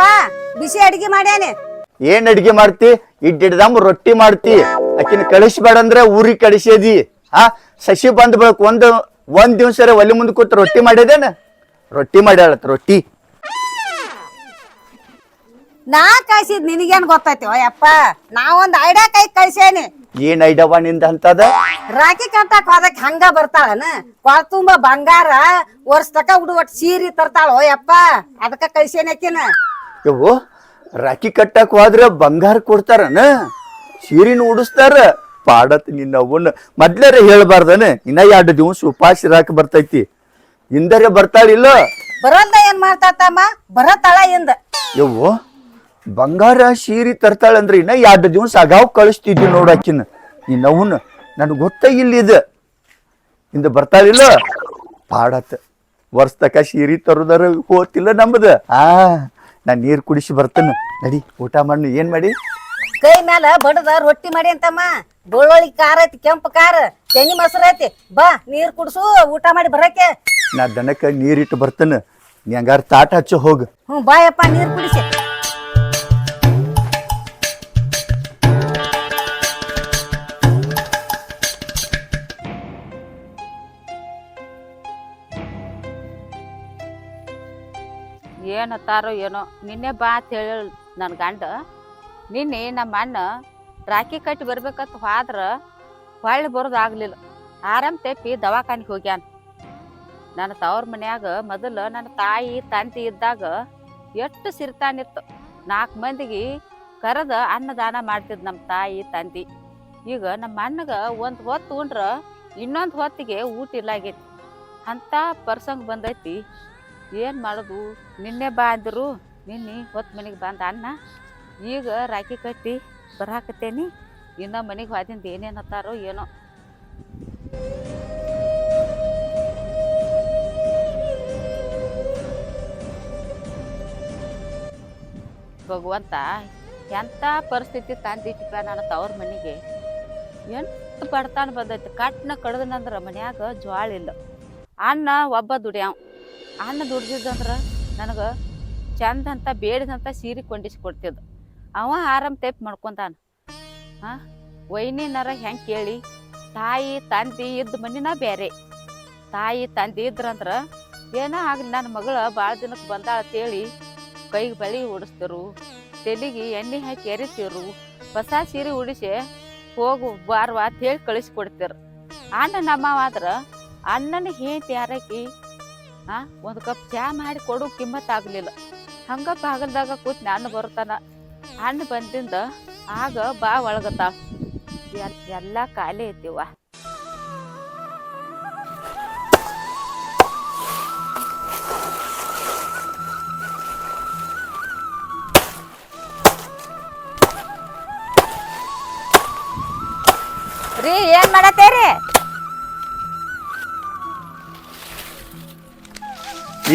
ಬಾ ಬಿಸಿ ಅಡಿಗೆ ಮಾಡ್ಯಾನೆ. ಏನ್ ಅಡಿಗೆ ಮಾಡ್ತಿ? ಇಡ್ಡಿಡ್ದಮ್ ರೊಟ್ಟಿ ಮಾಡ್ತಿ. ಆಕಿನ ಕಳಿಸ್ಬೇಡ ಅಂದ್ರೆ ಊರಿಗೆ ಕಳಿಸೇದಿ ಆ ಸಸಿ ಬಂದ್ ಬಳಕ ಒಂದ್ ಒಂದ್ ದಿವ್ಸ ಒಲೆ ಮುಂದೆ ಕೂತ್ ರೊಟ್ಟಿ ಮಾಡಿದೇನ? ರೊಟ್ಟಿ ಮಾಡ್ಯಾಳ ರೊಟ್ಟಿ. ನಾ ಕಳ್ಸಿದ್ ನಿನಗೇನ್ ಗೊತ್ತೈತಿ ಅಯ್ಯಪ್ಪ ನಾ ಒಂದ್ ಐಡಿಯಾ ಕೈ ಕಳ್ಸೇನಿ ಏನ್ ಐಡವ ನಿಂದ ಅಂತದ? ರಾಖಿ ಕಟ್ಟಕ್ ಹೋದಕ್ ಹಂಗ ಬರ್ತಾಳನ? ಕೊಳ ತುಂಬಾ ಬಂಗಾರ ವರ್ಷ ತಕ ಹುಡು ಒಟ್ ಸೀರಿ ತರ್ತಾಳ ಯಪ್ಪ ಅದಕ್ಕ ಕಳ್ಸೇನಿ ಆಕಿನ. ಯವ್ವು ರಾಖಿ ಕಟ್ಟಕ್ಕೆ ಹೋದ್ರೆ ಬಂಗಾರ ಕೊಡ್ತಾರನ? ಸೀರಿನ ಉಡಿಸ್ತಾರ ಪಾಡತ್ ನಿನ್ನ ಅವನ್ನ ಮೊದ್ಲೇ ಹೇಳ್ಬಾರ್ದನ ಇನ್ನ ಎರಡು ದಿವಸ ಉಪಾಸ ಇರಾಕ ಬರ್ತೈತಿ. ಹಿಂದರೆ ಬರ್ತಾಳಿಲ್ಲ? ಬರೋದ ಏನ್ ಮಾಡ್ತಾತಮ್ಮ? ಬರತಾಳ ಎಂದ ಯವ್ವ ಬಂಗಾರ ಸೀರೆ ತರ್ತಾಳಂದ್ರೆ ಇನ್ನ ಎರಡು ದಿವಸ ಅಗಾವ್ ಕಳಿಸ್ತಿದ್ವಿ ನೋಡಾಕಿನ ನಿನ್ನ ಅವನ್ನ ನನಗೆ ಗೊತ್ತಾಗಿಲ್ಲ ಇದು. ಇಂದ ಬರ್ತಾಳಿಲ್ಲ? ಪಾಡತ್. ವರ್ಷ ತಕ ಸೀರೆ ತರೋದಾರ ಹೋತಿಲ್ಲ ನಮ್ದು. ಆ ನಾ ನೀರು ಕುಡಿಸಿ ಬರ್ತೇನೆ. ನಡಿ ಊಟ ಮಾಡಿ ಏನ್ ಮಾಡಿ? ಕೈ ಮ್ಯಾಲ ಬಡದ ರೊಟ್ಟಿ ಮಾಡಿ ಅಂತಮ್ಮ. ಬೆಳ್ಳುಳ್ಳಿ ಖಾರ ಐತಿ ಕೆಂಪು ಖಾರ. ತೆನಿ ಮೊಸರು ಐತಿ. ಬಾ ನೀರು ಕುಡಿಸು ಊಟ ಮಾಡಿ ಬರಕ್ಕೆ. ನಾ ದನಕ್ಕೆ ನೀರಿಟ್ಟು ಬರ್ತೇನೆ. ನೀ ಹಂಗಾರ ತಾಟ ಹಚ್ಚ ಹೋಗು. ಹ್ಞೂ ಬಾಯಪ್ಪ ನೀರು ಕುಡಿಸಿ. ಏನತ್ತಾರೋ ಏನೋ ನಿನ್ನೆ ಬಾ ಅಂತ ಹೇಳಿ ನನ್ನ ಗಂಡ, ನಿನ್ನೆ ನಮ್ಮ ಅಣ್ಣ ರಾಖಿ ಕಟ್ಟಿ ಬರ್ಬೇಕಂತ ಹೋದ್ರ ಹೊಳ್ಳಿ ಬರೋದು ಆಗ್ಲಿಲ್ಲ. ಆರಾಮ್ ತೆಪ್ಪಿ ದವಾಖಾನಿಗೆ ಹೋಗ್ಯಾನ. ನನ್ನ ತವ್ರ ಮನ್ಯಾಗ ಮೊದಲು ನನ್ನ ತಾಯಿ ತಂತಿ ಇದ್ದಾಗ ಎಷ್ಟು ಸಿರ್ತಾನಿತ್ತು ನಾಲ್ಕು ಮಂದಿಗೆ ಕರೆದ ಅನ್ನದಾನ ಮಾಡ್ತಿದ್ ನಮ್ಮ ತಾಯಿ, ತಂದಿ. ಈಗ ನಮ್ಮ ಅಣ್ಣಗ ಒಂದು ಹೊತ್ತು ಉಂಡ್ರ ಇನ್ನೊಂದು ಹೊತ್ತಿಗೆ ಊಟ ಇಲ್ಲ ಅಂತ ಪ್ರಸಂಗ ಬಂದೈತಿ. ಏನು ಮಾಡೋದು? ನಿನ್ನೆ ಬಾ ಅಂದರು, ನಿನ್ನೆ ಹೊತ್ತು ಮನೆಗೆ ಬಂದ ಅನ್ನ. ಈಗ ರಾಖಿ ಕಟ್ಟಿ ಬರಾಕತ್ತೇನಿ. ಇನ್ನ ಮನೆಗೆ ಹೋದಿಂದ ಏನೇನು ಹತ್ತಾರೋ ಏನೋ. ಭಗವಂತ ಎಂಥ ಪರಿಸ್ಥಿತಿ ತಂದಿಟ್ಟಿಪ್ಪ ನನ್ನ ತವ್ರ ಮನೆಗೆ? ಎಂತ ಬಡತಾನ ಬಂದೈತಿ. ಕಟ್ನ ಕಡ್ದನಂದ್ರೆ ಮನ್ಯಾಗ ಜ್ವಾಳ ಇಲ್ಲ. ಅಣ್ಣ ಒಬ್ಬ ದುಡ್ಯಾವ. ಅಣ್ಣ ದುಡ್ದಿದ್ದಂದ್ರೆ ನನಗೆ ಚಂದಂತ, ಬೇಡದಂತ ಸೀರೆ ಕೊಂಡಿಸಿ ಕೊಡ್ತಿದ್ದ ಅವ ಆರಾಮ್ ಟೈಪ್ ಮಾಡ್ಕೊಂತಾನ ಹಾಂ ವೈನಿನಾರ ಹೆಂಗೆ ಕೇಳಿ? ತಾಯಿ, ತಂದೆ ಇದ್ದ ಮನಿನ ಬೇರೆ ತಾಯಿ, ತಂದೆ ಇದ್ರಂದ್ರೆ ಏನೋ ಆಗಲಿ ನನ್ನ ಮಗಳ ಭಾಳ ದಿನಕ್ಕೆ ಬಂದಾಳ ಅಂತೇಳಿ ಕೈಗೆ ಬಳಿ ಉಡಿಸ್ತಿರು ತಲೆಗೆ ಎಣ್ಣೆ ಹಾಕಿ ಎರಿತಿರು. ಹೊಸ ಸೀರೆ ಉಡಿಸಿ ಹೋಗು, ಬಾರ್ವಾ ಅಂತ ಹೇಳಿ ಕಳಿಸ್ಕೊಡ್ತಿರು. ಅಣ್ಣ ನಮ್ಮವಾದ್ರ ಅಣ್ಣನ ಹೇಂತಿ ಯಾರಕಿ ಆ? ಒಂದು ಕಪ್ ಚಾ ಮಾಡಿ ಕೊಡು, ಕಿಮ್ಮತ್ ಆಗ್ಲಿಲ್ಲ. ಹಂಗ ಬಾಗಲ್ದಾಗ ಕೂತ್ ನಾನು ಬರ್ತಾನ ಅಣ್ಣ ಬಂದಿಂದ ಆಗ ಬಾ ಒಳಗತ್ತಾಳ ಎಲ್, ಎಲ್ಲ ಖಾಲಿ ಐತಿವ ರೀ, ಏನ್ ಮಾಡತ್ತೇರಿ?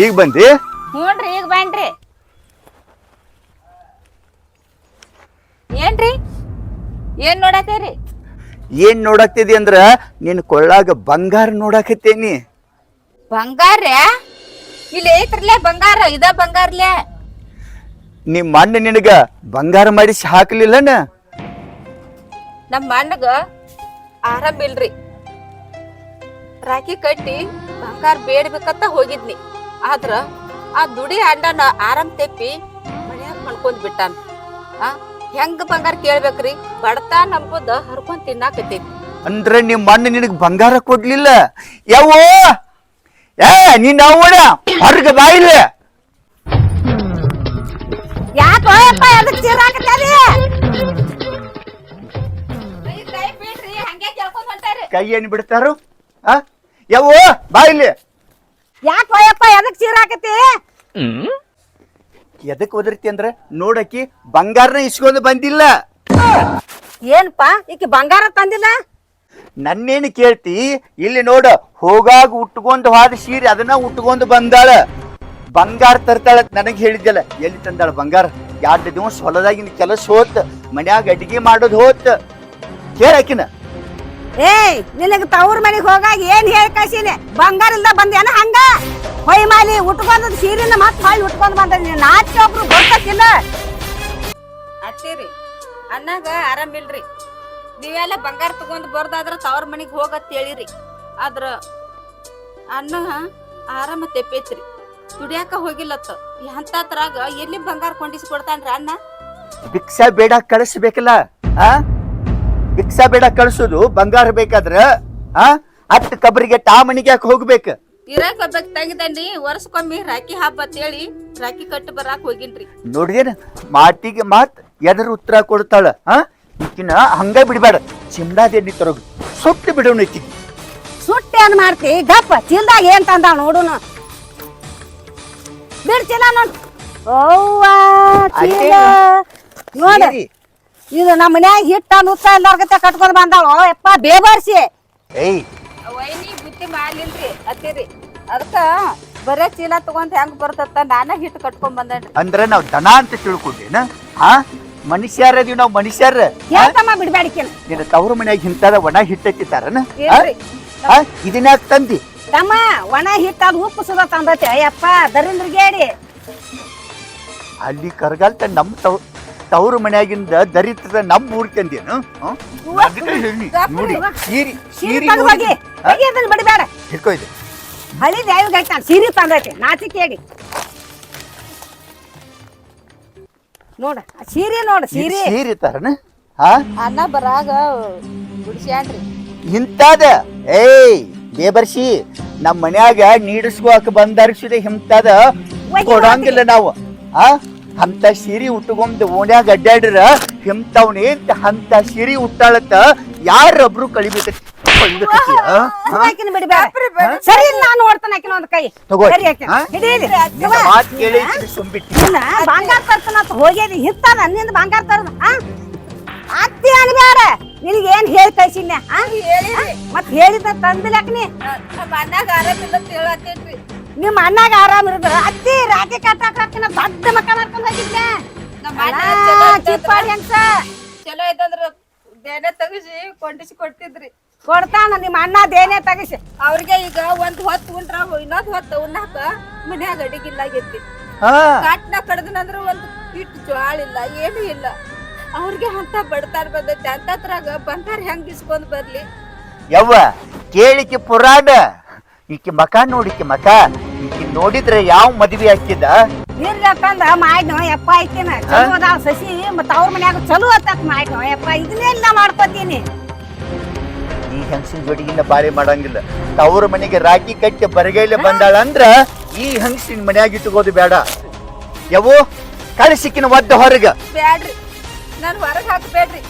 ಈಗ ಬಂದಿ? ಹ್ಞೂನ್ರಿ ಈಗ ಬಂದ್ರಿ. ಏನ್ರಿ? ಏನ್ ನೋಡತ್ತೇರಿ ಏನ್ ನೋಡಾಕ್ತಿದಿ ಅಂದ್ರ ನಿನ್ ಕೊಳ್ಳಾಗ ಬಂಗಾರ ನೋಡಾಕತ್ತೇನಿ. ಬಂಗಾರ ಇಲ್ಲಿ ಐತ್ರಲ್ಲೇ ಬಂಗಾರ ಇದ ಬಂಗಾರ್ಲೆ. ನಿಮ್ ಅಣ್ಣ ನಿನಗ ಬಂಗಾರ ಮಾಡಿಸಿ ಹಾಕ್ಲಿಲ್ಲನ? ನಮ್ಮ ಅಣ್ಣಗ ಆರಾಮ್ ಇಲ್ರಿ ರಾಕಿ ಕಟ್ಟಿ ಬಂಗಾರ ಬೇಡ್ಬೇಕಂತ ಹೋಗಿದ್ನಿ. ಆದ್ರ ಆ ದುಡಿ ಅಣ್ಣನ ಆರಾಮ್ ತೆಪ್ಪಿ ಮನ್ಯಾಗ ಮಾಡ್ಕೊಂಡ್ ಬಿಟ್ಟಾನ. ಆ ಹೆಂಗ್ ಬಂಗಾರ ಕೇಳ್ಬೇಕ್ರಿ? ಬಡತಾ ನಂಬುದ ಹರ್ಕೊಂಡ್ ತಿನ್ನಾಕತ್ತೈತಿ ಅಂದ್ರೆ ನಿಮ್ಮ ಮಣ್ಣು ನಿನಗೆ ಬಂಗಾರ ಕೊಡ್ಲಿಲ್ಲ? ಯಾವೋ ಏ ನೀನ್ ಅವಡ ಹೊರಗ ಬಾಯಿಲ್ಲ ಯಾಕೆ ಯಪ್ಪ ಹೊಂಟಾರಿ. ಕೈ ಏನ್ ಬಿಡ್ತಾರು? ಆ ಯಾವೋ ಬಾಯಿಲ್ಲ ಯಾಕೆ ಹೋಯಪ್ಪ ಎದಕ್ ಚೀರಾಕತಿ ಎದಕ್ ಒದರ್ತಿ ಅಂದ್ರ ನೋಡಕಿ ಬಂಗಾರನ ಇಸ್ಕೊಂಡು ಬಂದಿಲ್ಲ. ಏನಪ್ಪ ಈಕಿ ಬಂಗಾರ ತಂದಿಲ್ಲ? ನನ್ನೇನು ಕೇಳ್ತಿ ಇಲ್ಲಿ ನೋಡು ಹೋಗಾಗ ಉಟ್ಕೊಂಡು ಹೋದ ಸೀರೆ ಅದನ್ನ ಉಟ್ಕೊಂಡು ಬಂದಾಳ. ಬಂಗಾರ ತರ್ತಾಳ ನನಗೆ ಹೇಳಿದ್ದಲ್ಲ ಎಲ್ಲಿ ತಂದಾಳ ಬಂಗಾರ? ಎರಡು ದಿವಸ ಹೊಲದಾಗಿನ ಕೆಲಸ ಹೋತ್ ಮನ್ಯಾಗ ಅಡಿಗೆ ಮಾಡೋದು ಹೋತ್. ಕೇಳಕಿನ ಏಯ್ ನಿನಗ ತವ್ರ ಮನೆಗೆ ಹೋಗಾಗ ಏನ್ ಹೇಳಿ ಕಳ್ಸೀನಿ ಬಂಗಾರ ಇಲ್ದ ಬಂದೇನ ಹಂಗ? ಹೊಯ್ ಮಾಲಿ ಉಟ್ಕೊಂಡ್ ಸೀರಿನ ಮತ್ ಮಾಡಿ ಉಟ್ಕೊಂಡ್ ಬಂದ ನಾಚಿ ಒಬ್ರು ಗೊತ್ತಿಲ್ಲ ಅತ್ತೀರಿ ಅನ್ನಾಗ ಆರಾಮಿಲ್ರಿ ನೀವೆಲ್ಲ ಬಂಗಾರ ತಗೊಂಡ್ ಬರ್ದಾದ್ರ ತವ್ರ ಮನಿಗ್ ಹೋಗತ್ ಹೇಳಿರಿ. ಆದ್ರ ಅನ್ನ ಆರಾಮ ತೆಪ್ಪೈತ್ರಿ. ದುಡಿಯಾಕ ಹೋಗಿಲ್ಲತ್ತ ಎಂತದ್ರಾಗ ಎಲ್ಲಿ ಬಂಗಾರ ಕೊಂಡಿಸಿ ಕೊಡ್ತಾನ್ರಿ ಅಣ್ಣ? ಭಿಕ್ಷಾ ಬೇಡ ಕಳಿಸ್ಬೇಕಲ್ಲ ಆ? ಭಿಕ್ಷಾ ಬೇಡ ಕಳ್ಸೋದು ಬಂಗಾರ ಬೇಕಾದ್ರ ಆ ಅಟ್ ಕಬರಿಗೆ ಟಾ ಮನಿಗೆ ಯಾಕೆ ಹೋಗ್ಬೇಕು. ಇರಾಕ್ ಒಬ್ಬಕ್ ತಂಗಿದನ್ರಿ ವರ್ಷಕ್ಕೊಮ್ಮೆ ರಾಖಿ ಹಬ್ಬ ಅಂತೇಳಿ ರಾಖಿ ಕಟ್ಟು ಬರಾಕ್ ಹೋಗಿನ್ರಿ. ನೋಡಿದೇನ ಮಾತಿಗೆ ಮಾತ್ ಎದರ ಉತ್ತರ ಕೊಡ್ತಾಳ ಆ? ಈಕಿನ ಹಂಗ ಬಿಡ್ಬೇಡ ಚಿಮ್ಡಾದೇನಿ ತರೋಗು ಸುಟ್ಟು ಬಿಡೋಣ ಈಕಿಗೆ ಸುಟ್ಟಿ ಏನ್ ಮಾಡ್ತಿ? ಗಪ್ಪ ಚೀಲ್ದಾಗ ಏನ್ ತಂದ ನೋಡುನು. ಬಿಡ್ ಚೀಲ ನೋಡ್. ಅವ್ವ ಚೀಲ ನೋಡ್ರಿ. ಇದು ನಮ್ಮ ಮನ್ಯಾಗ ಹಿಟ್ಟ ನುತ್ತ ಎಲ್ಲಾರ್ಗತೆ ಕಟ್ಕೊಂಡ್ ಬಂದಾಳು. ಯಪ್ಪ ಬೇಬಾರ್ಸಿ. ಏಯ್. ವೈನಿ ಬುತ್ತಿ ಮಾಡ್ಲಿಲ್ರಿ ಅತ್ತಿರಿ. ಅದಕ್ಕ ಬರೇ ಚೀಲ ತಗೊಂಡ್ ಹೆಂಗ್ ಬರ್ತತ್ತ ನಾನ ಹಿಟ್ಟು ಕಟ್ಕೊಂಡ್ ಬಂದೇನ್ರಿ. ಅಂದ್ರೆ ನಾವ್ ದನ ಅಂತ ತಿಳ್ಕೊಂಡೇನ ಆ ಮನುಷ್ಯರದೀವಿ ನಾವ್ ಮನುಷ್ಯರ. ಹೇಳ್ತಮ್ಮ ಬಿಡ್ಬೇಡಿಕಿನ ನಿನ್ನ ತವ್ರ ಮನ್ಯಾಗ ಹಿಂತದ ಒಣ ಹಿಟ್ಟ ಇಲ್ರಿ. ಇದನ್ನ ತಂದಿ? ತಮ್ಮ ಒಣ ಹಿಟ್ಟ ಅದು ಉಪ್ಪು ಸುದ ತಂದತಿ. ಅಯ್ಯಪ್ಪ ದರಿಂದ್ರಿಗೇಡಿ ಅಲ್ಲಿ ಕರ್ಗಾಲ್ತ ನಮ್ ತವ್ ತವ್ರ ಮನ್ಯಾಗಿಂದ ದರಿದ್ರ ನಮ್ಮ ಊರ್ ತಂದೇನು? ನೋಡಿ ಸೀರಿ ಸೀರೆ ಸೀರಿ ತಗೊಂಡ್ ಹೋಗಿ. ಹೋಗಿ ಅದನ್ನ ಬಿಡಬೇಡ ಹಿಡ್ಕೊ ಇದು. ಹಳಿ ದೇವಿಗೆ ಐತಾನ ಸೀರೆ ತಂದೈತೆ ನಾಚಿಕೇಡಿ ನೋಡ ಸೀರೆ ನೋಡು ಸೀರೆ. ಸೀರಿ ತರನ? ಹಾ? ಅನ್ನ ಬರಾಗ ಇಂತಾದ ಏಯ್ ಬೇಬರ್ಸಿ ನಮ್ಮ ಮನ್ಯಾಗ ನೀಡಿಸ್ಕೋಕ್ ಬಂದರ್ಸಿದ ಹಿಂತಾದ ಕೊಡಂಗಿಲ್ಲ ನಾವು. ಆ ಅಂತ ಸಿರಿ ಉಟ್ಕೊಂಡ್ ಓಣ್ಯಾಗ ಅಡ್ಡಾಡ್ರ ಹಿಂತವ್ನ ಅಂತ ಅಂತ ಸಿರಿ ಉಟ್ಟಾಳತ್ತ ಯಾರೊಬ್ರು? ಆಕಿನ ಸರಿ ಇಲ್ಲ ನಾನು ನೋಡ್ತಾನೆ ಆಕಿನ ಒಂದು ಕೈ. ತಗೋ ಸರಿ ಆಕಿನ ಮಾತ್ ಕೇಳಿ ಬಂಗಾರ ತರ್ತಾನ ಅಂತ ಹೋಗ್ಯದಿ. ಹಿತ್ತಾನ ನಿಂದ ಬಂಗಾರ ತರದ ಆ ಅತ್ತಿ ಅನ್ಬೇಡ ನಿನಗೆ ಏನ್ ಹೇಳಿ ಕಳ್ಸಿನ ಮತ್ ಹೇಳಿದ ಅಣ್ಣಾಗ ಆರಾಮಿಲ್ಲ ನಿಮ್ಮ ಅಣ್ಣಾಗ ಆರಾಮ್ ಇರೋದು. ಅತ್ತಿ ರಾಖಿ ಕಟ್ಟಾಕ ದೊಡ್ಡ ಮಕ್ಕ ಮಾಡ್ಕೊಂಡ್ ಹೋಗಿದ್ದೆ. ನಮ್ಮ ಅಣ್ಣ ಚಲೋ ಇದ್ದಂದ್ರ- ಚಿಪ್ಪಾಡಿ ಅಂತ ಚಲೋ ಇದ್ದಂದ್ರ ದೇನೆ ತೆಗಿಸಿ ಕೊಂಡಿಸಿ ಕೊಡ್ತಿದ್ರಿ. ಕೊಡ್ತಾನ ನಿಮ್ಮ ಅಣ್ಣ ದೇನೆ ತಗಿಸಿ. ಅವ್ರಿಗೆ ಈಗ ಒಂದ್ ಹೊತ್ತು ಉಂಡ್ರ ಇನ್ನೊಂದ್ ಹೊತ್ತು ಉಣ್ಣಾಕ ಮನ್ಯಾಗ ಅಡಿಗಿಲ್ಲ ಆಗೈತಿ. ಹಾ. ಕಾಟ್ನ ಕಡ್ದನಂದ್ರ ಒಂದ್ ಹಿಟ್ಟು ಜ್ವಾಳ ಇಲ್ಲ ಏನು ಇಲ್ಲ. ಅವ್ರಿಗೆ ಅಂತ ಬಡತಾರ ಬಂದೈತಿ. ಅಂತದ್ರಾಗ ಬಂಗಾರ ಹೆಂಗ್ ಇಸ್ಕೊಂಡ್ ಬರ್ಲಿ? ಯವ್ವ ಕೇಳಿಕೆ ಪುರಾಣ. ಈಕಿ ಮಕ ನೋಡಿಕೆ ಮಕ. ಈಕಿ ನೋಡಿದ್ರೆ ಯಾವ ಮದ್ವಿ ಹಾಕಿದ್ದ? ಇರ್ಲಿ ತಂದ ಮಾಡ್ನೋ ಯಪ್ಪ ಐತಿನ ಚಲೋ ಅದಾಳ ಸಸಿ ಮತ್ತ ಅವ್ರ ಮನ್ಯಾಗ ಚಲೋ ಅತ್ತಾಕ್ ಮಾಡ್ನೋ. ಯಪ್ಪ ಇದನ್ನೆಲ್ಲ ಮಾಡ್ಕೊತೀನಿ. ಈ ಹೆಂಗಸಿನ ಜೋಡಿಗಿನ್ನ ಬಾರಿ ಮಾಡಂಗಿಲ್ಲ. ತವ್ರ ಮನೆಗೆ ರಾಖಿ ಕಟ್ಟಿ ಬರಗೈಲೆ ಬಂದಾಳ ಅಂದ್ರ ಈ ಹೆಂಗಸಿನ ಮನ್ಯಾಗ ಇಟ್ಕೋದು ಬೇಡ. ಯವ್ವು ಕಳಿಸಿಕ್ಕಿನ ಒದ್ದ ಹೊರಗ. ಬೇಡ್ರಿ ನಾನು ಹೊರಗೆ ಹಾಕಬೇಡ್ರಿ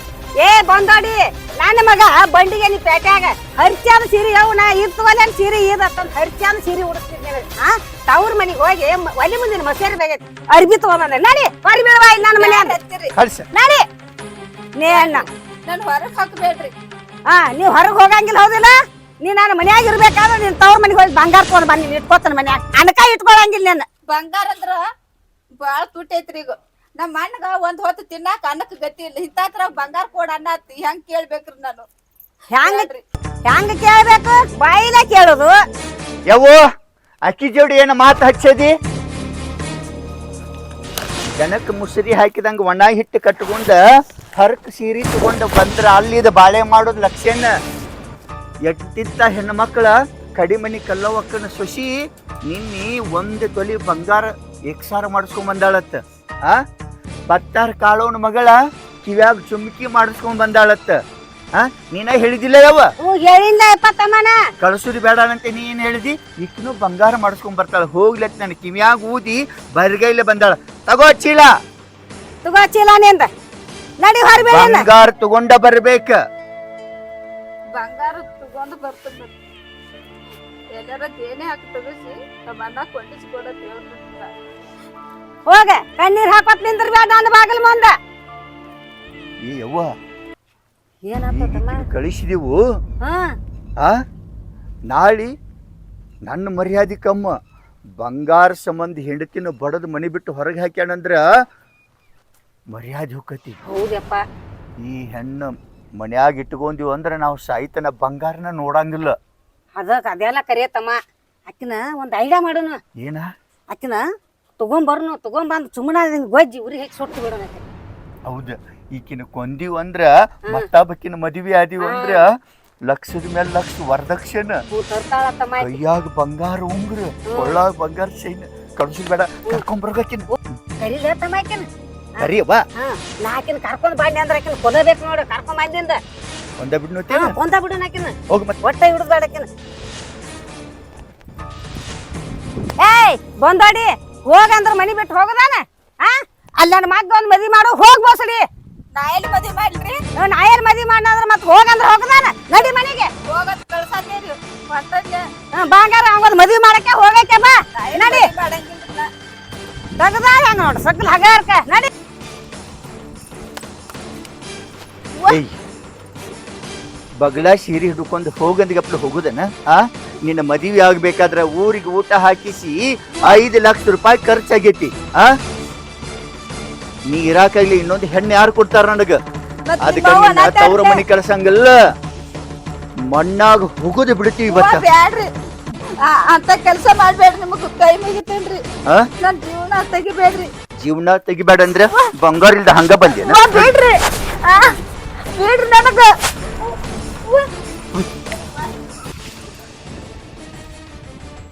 ಏ ಬಂದಾಡಿ. ನನ್ನ ಮಗ ಬಂಡಿಗೆ ನೀ ಪೇಟ್ಯಾಗ ಹರ್ಚಾದ ಸೀರೆ ಅವು ನಾ ಇರ್ತವಲ್ಲ ಸೀರೆ ಅಂತ ಹರ್ಚಾದ ಸೀರೆ ಉಡಿಸ್ತಿದ್ದೇವೆ ಹಾ ತವ್ರ ಮನೆಗೆ ಹೋಗಿ ಒಲೆ ಮುಂದಿನ ಮಸೇರಿ ಬೇಗ ಅರ್ಬಿ ತಗೊಂಬಂದೆ. ನಡಿ ಹೊರಿ ಬೀಳವಾ ಇಲ್ಲ ನನ್ನ ಮನೆ ನಡಿ ನೇ ಅಣ್ಣ. ನಾನು ಹೊರಗೆ ಹಾಕಬೇಡ್ರಿ ಹಾ ನೀವು ಹೊರಗೆ ಹೋಗಂಗಿಲ್ಲ ಹೌದಿಲ್ಲ? ನೀ ನನ್ನ ಮನ್ಯಾಗ ಇರ್ಬೇಕಾದ್ರೆ ನೀನ್ ತವ್ರ ಮನೆಗೆ ಹೋಗಿ ಬಂಗಾರ ತಗೊಂಡ್ ಬಂದ್ ನೀನ್ ಇಟ್ಕೋತಾನ ಮನ್ಯಾಗ. ಅನಕ ಇಟ್ಕೊಳಂಗಿಲ್ಲ ನಾನು. ಬಂಗಾರ ಅಂದ್ರ ಬಾಳ ತುಟ್ಟೈತ್ರಿ ಈಗ. ನಮ್ಮ ಅಣ್ಣಗ ಒಂದ್ ಹೊತ್ತು ತಿನ್ನಾಕ ಅನ್ನಕ್ ಗತಿ ಇಲ್ಲ. ಇಂತಾತ್ರ ಬಂಗಾರ ಕೊಡ ಅನ್ನ ಹೆಂಗ್ ಕೇಳ್ಬೇಕ್ರಿ ನಾನು. ಹೆಂಗ್ ಹೆಂಗ್ ಕೇಳ್ಬೇಕು? ಬಾಯಿನ ಕೇಳುದು. ಯವ್ವ ಅಕ್ಕಿ ಜೋಡಿ ಏನ ಮಾತು ಹಚ್ಚದಿ? ಜನಕ್ಕೆ ಮುಸುರಿ ಹಾಕಿದಂಗ ಒಣ ಹಿಟ್ಟು ಕಟ್ಕೊಂಡ ಹರಕ್ ಸೀರೆ ತಗೊಂಡ ಬಂದ್ರ ಅಲ್ಲಿದ ಬಾಳೆ ಮಾಡೋದ್ ಲಕ್ಷಣ ಎಟ್ಟಿತ್ತ ಹೆಣ್ಮಕ್ಳ ಕಡಿಮನಿ ಕಲ್ಲವಕ್ಕನ ಸೊಸಿ ನಿನ್ನಿ ಒಂದು ತೊಲಿ ಬಂಗಾರ ಎಕ್ಸಾರ ಮಾಡಿಸ್ಕೊಂಡ್ ಬಂದಾಳತ್ತ. ಆ? ಬತ್ತಾರ ಕಾಳವನ ಮಗಳ ಕಿವ್ಯಾಗ ಚುಮ್ಕಿ ಮಾಡಿಸ್ಕೊಂಡ್ ಬಂದಾಳತ್ತ. ಆ ನೀನ ಹೇಳಿದಿಲ್ಲ ಯಾವ ಹೇಳಿಲ್ಲ ಕಳ್ಸುದು ಬೇಡ ಅಂತ ನೀ ಏನ್ ಹೇಳಿದಿ? ಇಕ್ನು ಬಂಗಾರ ಮಾಡಿಸ್ಕೊಂಡ್ ಬರ್ತಾಳ. ಹೋಗ್ಲತ್ ನನ್ ಕಿವ್ಯಾಗ ಊದಿ ಬರ್ಗೈಲೆ ಬಂದಾಳ. ತಗೋ ಚೀಲ. ತಗೋ ಚೀಲ ನಿಂದ. ನಡಿ ಹೊರಬೇಡ ಬಂಗಾರ ತಗೊಂಡ ಬರ್ಬೇಕ. ಬಂಗಾರ ತಗೊಂಡು ಬರ್ತದ ಎಲ್ಲರ ದೇನೆ ಹಾಕಿ ತಗಸಿ ನಮ್ಮ ಅಣ್ಣ ಕೊಂಡಿಸಿ ಕೊಡತ್ ಹೇಳ್ಬಿಟ್ಟ ಹೋಗ ಕಣ್ಣೀರ್ ಹಾಕೋತ್ ನಿಂದ್ರಬೇಡ ನನ್ನ ಬಾಗಿಲ್ ಮುಂದ. ಯವ್ವ. ಏನಾಗ್ತದಮ್ಮ ಕಳಿಸಿದೆವು. ಹಾ. ಆ? ನಾಳಿ ನನ್ನ ಮರ್ಯಾದೆ ಕಮ್ಮ ಬಂಗಾರ ಸಂಬಂಧ ಹೆಂಡತಿನ ಬಡದ್ ಮನಿ ಬಿಟ್ಟು ಹೊರಗೆ ಹಾಕ್ಯಾಣಂದ್ರ ಮರ್ಯಾದೆ ಹೋಗತಿ ಹೌದಪ್ಪ ಈ ಹೆಣ್ಣು ಮನ್ಯಾಗ ಇಟ್ಕೊಂಡಿವ್ ಅಂದ್ರೆ ನಾವು ಸಾಯ್ತನ ಬಂಗಾರನ ನೋಡಂಗಿಲ್ಲ. ಅದಕ್ಕೆ ಅದೆಲ್ಲ ಕರಿಯತ್ತಮ್ಮ. ಅಕ್ಕಿನ ಒಂದು ಐಡಿಯಾ ಮಾಡೋಣ. ಏನ? ಅಕ್ಕಿನ ತಗೊಂಬರ್ನು ತಗೊಂಬಂದು ಸುಮ್ಮನೆ ಗೊಜ್ಜಿ ಉರಿ ಹೆಚ್ಚಿ ಸುಟ್ಟು ಬಿಡೋಣ ಹೌದು ಈಕಿನ ಕೊಂದಿವ್ ಅಂದ್ರ ಮತ್ತ ಬಕ್ಕಿನ ಮದುವೆ ಆದಿವ್ ಅಂದ್ರ ಲಕ್ಷದ ಮೇಲೆ ಲಕ್ಷ ವರದಕ್ಷಿಣ. ಕೈಯಾಗ ಬಂಗಾರ ಉಂಗ್ರ ಕೊಳ್ಳಾಗ ಬಂಗಾರ ಚೈನ್ ಕಳ್ಸಿ ಬೇಡ ಕರ್ಕೊಂಬರ್ಬೇಕಿನ. ಕರೀಲ ತಮ್ಮ ಆಕಿನ. ಕರಿ ಬಾ. ಹಾ ನಾ ಆಕಿನ ಕರ್ಕೊಂಡ್ ಬಾಂಡಿ ಅಂದ್ರ ಆಕಿನ ಕೊಲ್ಲಬೇಕು ನೋಡು ಕರ್ಕೊಂಡ್ ಬಂದಿಂದ ಒಂದ ಬಿಡ್ನು ಕೊಂದ ಬಿಡೋಣ ಆಕಿನ. ಹೋಗಿ ಮತ್ ಒಟ್ಟ ಹಿಡಿದ್ಬೇಡ ಆಕಿನ. ಏಯ್ ಬಂದಾಡಿ. ಹೋಗಂದ್ರ ಮನಿ ಬಿಟ್ಟು ಹೋಗದಾನ? ಆ? ಅಲ್ಲಿ ನನ್ನ ಮಗ್ಗ ಒಂದ್ ಮದ್ವಿ ಮಾಡು ಹೋಗ್ ಬೋಸಡಿ. ನಾ ಎಲ್ಲಿ ಮದ್ವಿ ಮಾಡ್ರಿ ನಾ ಏನ್ ಮದ್ವಿ ಮಾಡಂದ್ರ ಮತ್ತೆ ಹೋಗಂದ್ರ ಹೋಗದಾನ. ನಡಿ ಮನೆಗೆ. ಹೋಗತ್ ಕಳ್ಸತ್ತೇರಿ ಹೊಂಟದ್ಲೆ ಹಾ, ಬಂಗಾರ ಅವಂಗೊಂದ್ ಮದ್ವಿ ಮಾಡಕ್ಕೆ ಹೋಗಕ್ಕೆ ಬಾ. ನಡಿ. ತಗದಾರ ನೋಡು ಸಕಲ್ ಹಗಾರ್ಕ. ನಡಿ. ಬಗ್ಲಾ ಬಗಲ ಸೀರೆ ಹಿಡ್ಕೊಂಡು ಹೋಗಂದಿಗಪ್ಲ ಹೋಗುದನ? ಆ? ನಿನ್ನ ಮದುವೆ ಆಗ್ಬೇಕಾದ್ರೆ ಊರಿಗೆ ಊಟ ಹಾಕಿಸಿ ಐದು ಲಕ್ಷ ರೂಪಾಯಿ ಖರ್ಚಾಗೈತಿ ಆ? ನೀ ಇರಾಕಾಗ್ಲಿ ಇನ್ನೊಂದು ಹೆಣ್ಣು ಯಾರು ಕೊಡ್ತಾರ ನನಗ? ಅದಕ್ಕೆ ತವರ ನಿನ್ನ ನಾತಾಡ್ದೆ. ತವ್ರ ಮನಿ ಕಳ್ಸಂಗಲ್ಲ. ಮಣ್ಣಾಗ ಹುಗುದು ಬಿಡ್ತೀವಿ ಇವತ್ತ. ಬ್ಯಾಡ್ರಿ. ಆ, ಅಂತ ಕೆಲಸ ಮಾಡ್ಬೇಡ್ರಿ ನಿಮಗ್ ಕೈ ಮುಗಿತೇನ್ರಿ. ಆ? ನನ್ ಜೀವನ ತೆಗಿಬೇಡ್ರಿ. ಜೀವನ ತೆಗಿಬೇಡ ಅಂದ್ರೆ ಬಂಗಾರ ಇಲ್ದ ಹಂಗ ಬಂದೇನ? ಬಿಡ್ರಿ. ಆ, ಬಿಡ್ರಿ ನನಗ.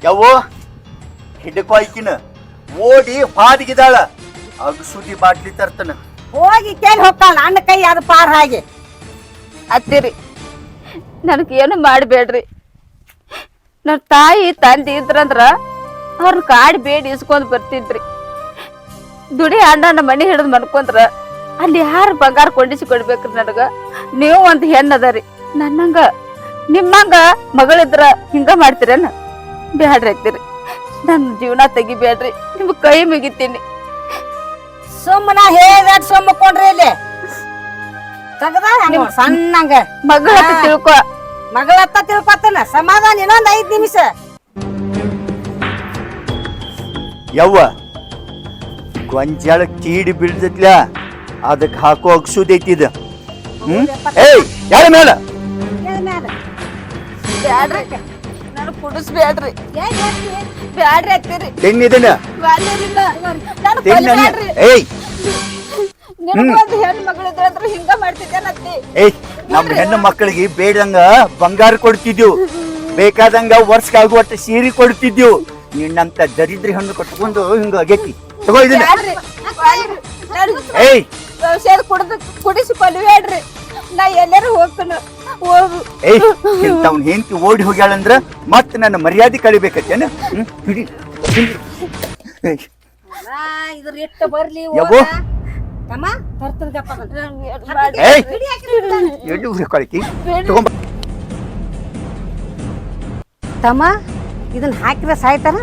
ಯಾವೋ ಹಿಡ್ಕೋ ಆಯ್ಕಿನ ಓಡಿ ಹಾದಿಗಿದಾಳ ಅಗಸುದಿ ಬಾಟ್ಲಿ ತರ್ತನ. ಹೋಗಿ ಕೇಳಿ ಹೋಗ್ತಾಳ ನನ್ನ ಕೈ ಅದು ಪಾರ ಹಾಗೆ. ಅತ್ತಿರಿ ನನಗೆ ನನಗೇನು ಮಾಡಬೇಡ್ರಿ. ನನ್ನ ತಾಯಿ ತಂದೆ ಇದ್ರಂದ್ರ ಅವ್ರನ್ನ ಕಾಡಿ ಬೇಡಿ ಇಸ್ಕೊಂಡ್ ಬರ್ತಿದ್ರಿ. ದುಡಿ ಅಣ್ಣನ ಮನೆ ಹಿಡಿದು ಮನ್ಕೊಂಡ್ರ ಅಲ್ಲಿ ಯಾರು ಬಂಗಾರ ಕೊಂಡಿಸಿ ಕೊಡ್ಬೇಕ್ರಿ ನನಗ? ನೀವು ಒಂದು ಹೆಣ್ಣದರಿ. ನನ್ನಂಗ ನಿಮ್ಮಂಗ ಮಗಳಿದ್ರ ಹಿಂಗ ಮಾಡ್ತೀರೇನ? ಬ್ಯಾಡ್ರಿ ಆಗ್ತೀರಿ ನನ್ನ ಜೀವನ ತೆಗಿಬೇಡ್ರಿ ನಿಮ್ ಕೈ ಮುಗಿತೀನಿ. ಸುಮ್ಮನ ಹೇಳ್ದ ಸುಮ್ಮ ಕೊಂಡ್ರಿ ಇಲ್ಲಿ. ಸಣ್ಣಂಗ. ಮಗಳ ತಿಳ್ಕೊ. ಮಗಳತ್ತ ತಿಳ್ಕೊತಾನ ಸಮಾಧಾನ ಇನ್ನೊಂದ್ ಐದ್ ನಿಮಿಷ. ಯವ್ವ ಗೊಂಜಾಳ ಕೀಡಿ ಬೀಳ್ದತ್ಲ ಅದಕ್ಕೆ ಹಾಕೋ ಅಗ್ಸುದೈತಿದ ಹ್ಮ್? ಏಯ್ ಯಾರ ಮೇಲ ಬ್ಯಾಡ್ರಿ. ಬ್ಯಾಡ್ರಿ ಅತ್ತಿರಿ. ಬ್ಯಾಡ್ರಿಲ್ಲ. ನಾನು ಕೊಲ್ಬ್ಯಾಡ್ರಿ ಏಯ್! ನಿನಗೊಂದು ಹೆಣ್ಣು ಮಗಳಿದ್ರಂದ್ರೆ ಹಿಂಗ ಮಾಡ್ತಿದ್ದೇನತ್ತಿ ಏಯ್ ನಮ್ಮ ಹೆಣ್ಣು ಮಕ್ಕಳಿಗೆ ಬೇಡಂಗ ಬಂಗಾರ ಕೊಡ್ತಿದ್ವು ಬೇಕಾದಂಗ ವರ್ಷಕ್ಕಾಗುವಷ್ಟು ಸೀರೆ ಕೊಡ್ತಿದ್ವು ನಿನ್ನಂತ ದರಿದ್ರ ಹಣ್ಣು ಕಟ್ಕೊಂಡು ಹಿಂಗ ಆಗೈತಿ. ತಗೋ ಇದನ್ನ. ಏಯ್. ಔಷಧ ಕುಡ್ದು ಕುಡಿಸಿ ಕೊಲ್ಬ್ಯಾಡ್ರಿ ನಾ ಎಲ್ಲರೂ ಹೋಗ್ತಾನ. ಹೋಗು. ಏಯ್ ಇಂಥವ್ನ ಹೆಂಡತಿ ಓಡಿ ಹೋಗ್ಯಾಳಂದ್ರ ಮತ್ ನನ್ನ ಮರ್ಯಾದೆ ಕಳಿಬೇಕತ್ತೇನ ಹ್ಮ್ ಹಿಡಿ. ಹಿಡಿ. ಏಯ್, ಇದ್ರ ಇಟ್ಟು ಬರ್ಲಿ ಯವ್ವೋ. ತಮ್ಮ ತರ್ತನ ಗಪ್ಪ ಅದನ್ನ. ನಂಗ್ ಎಷ್ಟ್ ಏಯ್. ಹಿಡಿ ಆಕಿನ ಹಿಡ್ದಾನ. ಎಲ್ಲಿ ಉರಿ ಕಳಿತಿ ತಗೊಂಬ. ತಮ್ಮ ಇದನ್ನ ಹಾಕಿದ್ರೆ ಸಾಯ್ತಾನ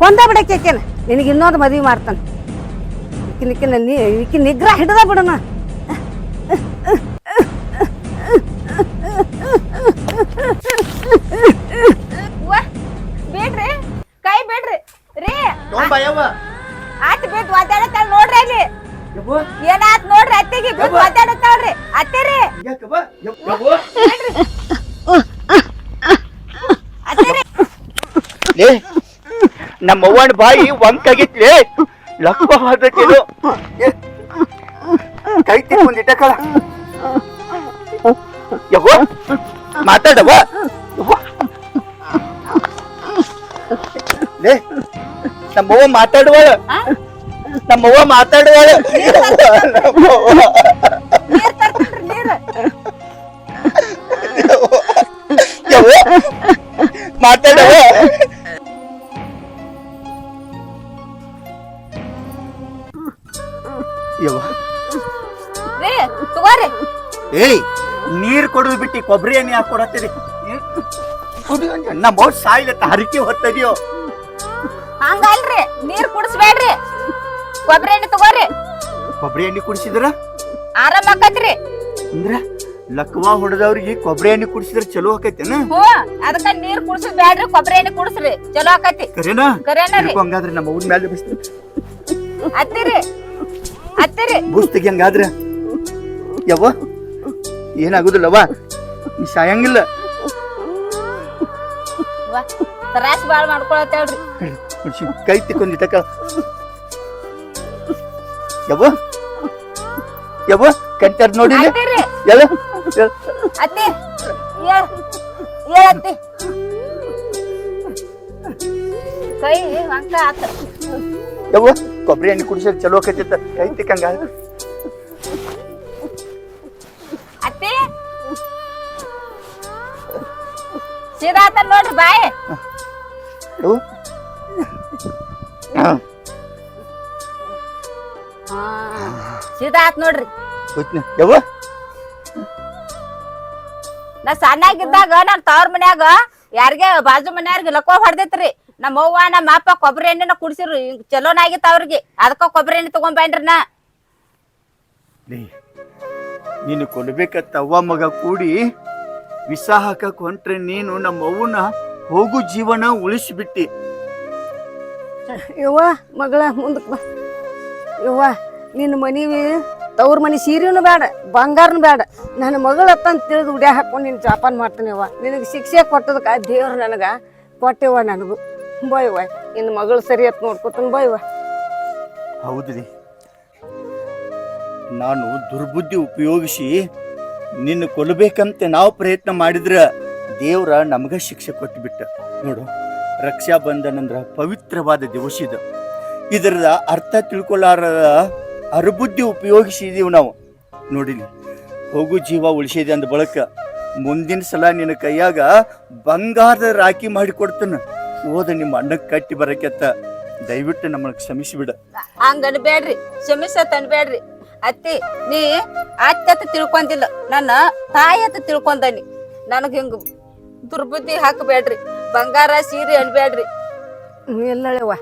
ಕೊಂದ ಬಿಡಕ್ಕೆ ಆಕೆನ? ನಿನಗೆ ಇನ್ನೊಂದು ಮದ್ವಿ ಮಾಡ್ತಾನ. ಈಕಿನ ಈಕಿನ ನೀ ಈಕಿನ ನಿಗ್ರಹ ಹಿಡ್ದ ಬಿಡೋಣ. ಬೇಡ್ರಿ ಕೈ ಬೇಡ್ರಿ. ರೀ. ಆತ್ ಬಿದ್ದು ಒದ್ದಾಡತ್ತಾಳ ನೋಡ್ರಿ ಅಲ್ಲಿ. ಏನಾತ್ ನೋಡ್ರಿ ಅತ್ತಿಗೆ ಬಿದ್ದು ಮಾತಾಡತ್ತಾಳ್ರಿ. ಅತ್ತಿರಿ. ಅತ್ತಿರಿ ಲೇ ನಮ್ಮ ಅವ್ವನ ಬಾಯಿ ಒಂಕಾಗಿತ್ಲೆ ಹಾದಕ್ಕಿದು ಕೈ ತಿಕ್ಕೊಂದಿಟ್ಟ ಕಳ. ಯವ್ವ ಮಾತಾಡವ್ವ ಯವ್ವ. ಲೇ ನಮ್ಮವ್ವ ಮಾತಾಡುವಳ. ನಮ್ಮವ್ವ ಮಾತಾಡುವಳ. ನಮ್ಮವ್ವ ತಗೋರಿ. ಏಯ್ ನೀರ್ ಕೊಡುದು ಬಿಟ್ಟು ಕೊಬ್ಬರಿ ಎಣ್ಣೆ ಹಾಕಿ ಕೊಡತ್ತೀರಿ ನಮ್ಮ ಸಾಯ್ಲತ್ತ ಹರಿಕೆ ಹೊತ್ತದಿಯೋ. ಹಂಗಲ್ರಿ ನೀರ್ ಕುಡಿಸ್ಬೇಡ್ರಿ. ಕೊಬ್ಬರಿ ಎಣ್ಣೆ ತಗೋರಿ. ಕೊಬ್ಬರಿ ಎಣ್ಣೆ ಕುಡಿಸಿದ್ರ? ಆರಾಮ್ ಆಕತ್ರಿ. ಅಂದ್ರ ಲಕ್ವಾ ಹೊಡೆದವ್ರಿಗೆ ಕೊಬ್ಬರಿ ಎಣ್ಣೆ ಕುಡಿಸಿದ್ರೆ ಚಲೋ ಆಕೈತೇನ? ಹ್ಞೂ ಅದಕ್ಕ ನೀರ್ ಕುಡ್ಸದ್ ಬ್ಯಾಡ್ರಿ ಕೊಬ್ಬರಿ ಎಣ್ಣೆ ಕುಡಿಸ್ರಿ ಚಲೋ ಆಕತಿ. ಕರೇನಾ? ಕರೇನ ರೀ. ಹಂಗಾದ್ರೆ ನಮ್ಮ ಊರ್ ಮೇಲೆ ಬಿಸ್ತು. ಅತ್ತಿರಿ ಅತ್ತಿರಿ ಬೂಸ್ತಿಗೆ ಹಂಗಾದ್ರ? ಯವ್ವ ಏನಾಗುದಿಲ್ಲವ್ವ ನೀ ಸಾಯಂಗಿಲ್ಲ. ವಾ ತ್ರಾಸ್ ಬಾಳ್ ಮಾಡ್ಕೊಳತ್ತೇಳ್ರಿ. ಹುಡ್ಸಿ, ಕೈ ತಿಕ್ಕೊಂದಿಟ್ಟ ಯವ್ವ ಯವ್ವ ಕಂಟರ್ ನೋಡಿ ಇಲ್ಲಿ. ಅತ್ತಿರಿ ಎಲ್ಲ. ಅತ್ತಿ ಅತ್ತಿ. ಕೈ ಹಂಗ ಆತ. ಯವ್ವ ಕೊಬ್ಬರಿ ಎಣ್ಣೆ ಕುಡಿಸೋದು ಚಲೋ ಕೈ ತಿಕ್ಕಂಗ. ಸೀದಾ ಆತ ನೋಡ್ರಿ ಬಾಯ್. ಸಿದಾತ್ ನೋಡ್ರಿ. ಯವ್ವ. ನಾ ಸಣ್ಣಾಗಿದ್ದಾಗ ನಾನ್ ತವ್ರ ಮನ್ಯಾಗ ಯಾರಿಗೆ ಬಾಜು ಮನೆಯವ್ರಿಗೆ ಲಕ್ಕೋ ಹೊಡ್ದೈತ್ರಿ. ನಮ್ಮ ಅವ್ವ ನಮ್ಮ ಅಪ್ಪ ಕೊಬ್ಬರಿ ಎಣ್ಣೆನ ಕುಡ್ಸಿರು. ಚಲೋನಾಗಿತ್ತ ಅವ್ರಿಗೆ. ಅದಕ್ಕ ಕೊಬ್ಬರಿ ಎಣ್ಣೆ ತಗೊಂಬಂಡ್ರಿ ನಾ. ನೀನು ಕೊಡ್ಬೇಕತ್ತ ಅವ್ವ ಮಗ ಕೂಡಿ ವಿಷ ಹಾಕಕ್ ಹೊಂಟ್ರೆ ನೀನು ನಮ್ಮ ಅವ್ವನ ಹೋಗು ಜೀವನ ಉಳಿಸಿಬಿಟ್ಟಿ. ಯವ್ವ ಮಗಳ ಮುಂದಕ್ಕೆ ಬಾ. ಯವ್ವ ನಿನ್ನ ಮನಿವಿ ತವ್ರ ಮನಿ ಸೀರೆನೂ ಬೇಡ ಬಂಗಾರನು ಬೇಡ. ನನ್ನ ಮಗಳ ಅಂತ ತಿಳಿದು ಉಡ್ಯಾ ಹಾಕೊಂಡು ನಿನ್ನ ಜಾಪಾನ್ ಮಾಡ್ತೀನಿ ಯವ್ವ. ನಿನಗೆ ಶಿಕ್ಷೆ ಕೊಟ್ಟದಕ್ಕೆ ದೇವ್ರು ನನಗೆ ಕೊಟ್ಟೆವ್ವ ನನಗೂ. ಬಾಯವ್ವ ನಿನ್ನ ಮಗಳು ಸರಿ ಅತ್ ನೋಡ್ಕೊತಾನೆ ಬಾಯವ್ವ ಹೌದ್ರಿ. ನಾನು ದುರ್ಬುದ್ಧಿ ಉಪಯೋಗಿಸಿ ನಿನ್ನ ಕೊಲ್ಲಬೇಕಂತ ನಾವು ಪ್ರಯತ್ನ ಮಾಡಿದ್ರ ದೇವ್ರ ನಮಗ ಶಿಕ್ಷೆ ಕೊಟ್ಟುಬಿಟ್ಟ ನೋಡು, ರಕ್ಷಾ ಬಂಧನ ಅಂದ್ರ ಪವಿತ್ರವಾದ ದಿವಸ ಇದು. ಇದರ ಅರ್ಥ ತಿಳ್ಕೊಳ್ಳಾರದ ಅರ್ಬುದ್ಧಿ ಉಪಯೋಗಿಸಿದೀವಿ ನಾವು. ನೋಡಿಲಿ, ಹೋಗು ಜೀವ ಉಳಿಸಿದೆ ಅಂದ ಬಳಕ ಮುಂದಿನ ಸಲ ನಿನ್ನ ಕೈಯಾಗ ಬಂಗಾರದ ರಾಖಿ ಮಾಡಿ ಕೊಡ್ತಾನ ಓದ, ನಿಮ್ಮ ಅಣ್ಣಕ್ಕೆ ಕಟ್ಟಿ ಬರಕೆತ್ತ. ದಯವಿಟ್ಟು ನಮ್ಮನ್ನ ಕ್ಷಮಿಸಿಬಿಡ. ಹಂಗ ಬೇಡ್ರಿ ಕ್ಷಮಿಸತ್ ಅನ್ಬೇಡ್ರಿ ಅತ್ತಿ, ನೀ ಅತ್ತ ತಿಳ್ಕೊಂದಿಲ್ಲ ನನ್ನ ತಾಯಿ ಅಂತ ತಿಳ್ಕೊಂಡನಿ. ನನಗೆ ಹಿಂಗ ದುರ್ಬುದ್ಧಿ ಹಾಕಬೇಡ್ರಿ. ಬಂಗಾರ, ಸೀರೆ ಅನ್ಬೇಡ್ರಿ ಎಲ್ಲಳೆವ್ವ